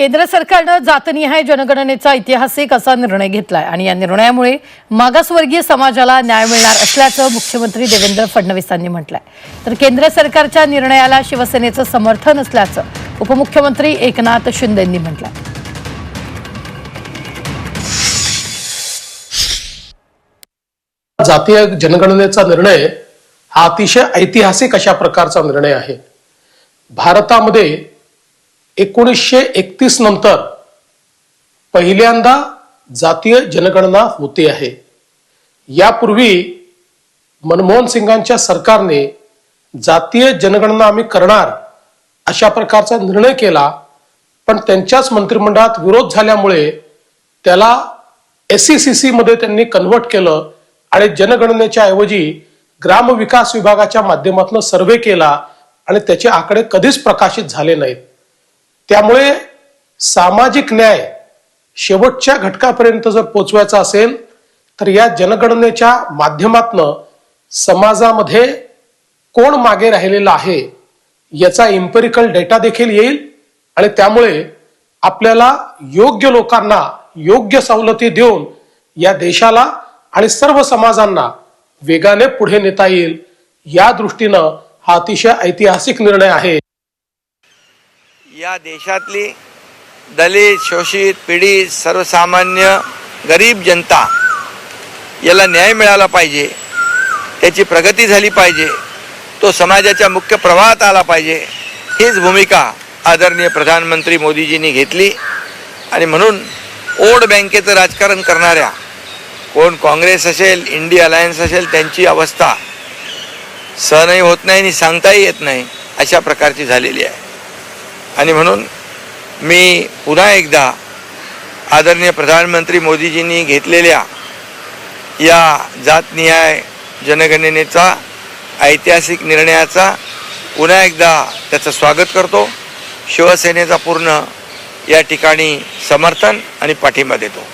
केंद्र सरकारनं जातनिहाय जनगणनेचा ऐतिहासिक असा निर्णय घेतलाय आणि या निर्णयामुळे मागासवर्गीय समाजाला न्याय मिळणार असल्याचं मुख्यमंत्री देवेंद्र फडणवीसांनी म्हटलंय. तर केंद्र सरकारच्या निर्णयाला शिवसेनेचं समर्थन असल्याचं उपमुख्यमंत्री एकनाथ शिंदेंनी म्हटलंय. जातीय जनगणनेचा निर्णय हा अतिशय ऐतिहासिक अशा प्रकारचा निर्णय आहे. भारतामध्ये एकोणीसशे एकतीस नंतर पहिल्यांदा जातीय जनगणना होते आहे. यापूर्वी मनमोहन सिंगांच्या सरकारने जातीय जनगणना आम्ही करणार अशा प्रकारचा निर्णय केला पण त्यांच्याच मंत्रिमंडळात विरोध झाल्यामुळे त्याला एस सी सी मध्ये त्यांनी कन्वर्ट केलं आणि जनगणनेच्या ऐवजी ग्रामविकास विभागाच्या माध्यमातून सर्वे केला आणि त्याचे आकडे कधीच प्रकाशित झाले नाहीत. त्यामुळे सामाजिक न्याय शेवटच्या घटकापर्यंत जर पोचवायचा असेल तर या जनगणनेच्या माध्यमातनं समाजामध्ये कोण मागे राहिलेला आहे याचा इम्पेरिकल डेटा देखील येईल आणि त्यामुळे आपल्याला योग्य लोकांना योग्य सवलती देऊन या देशाला आणि सर्व समाजांना वेगाने पुढे नेता येईल या दृष्टीनं हा अतिशय ऐतिहासिक निर्णय आहे. या देशातली दलित शोषित पीडित सर्वसामान्य गरीब जनता याला न्याय मिळाला पाहिजे त्याची प्रगती झाली पाहिजे तो समाजाच्या मुख्य प्रवाहात आला पाहिजे हीच भूमिका आदरणीय प्रधानमंत्री मोदीजींनी घेतली. आणि म्हणून ओढ बँकेचं राजकारण करणाऱ्या कोण काँग्रेस असेल इंडिया अलायन्स असेल त्यांची अवस्था सहनही होत नाही आणि सांगताही येत नाही अशा प्रकारची झालेली आहे. आणि म्हणून मी पुन्हा एकदा आदरणीय प्रधानमंत्री मोदीजींनी घेतलेल्या या जातनिहाय जनगणनेचा ऐतिहासिक निर्णयाचा पुन्हा एकदा त्याचं स्वागत करतो. शिवसेनेचा पूर्ण या ठिकाणी समर्थन आणि पाठिंबा देतो.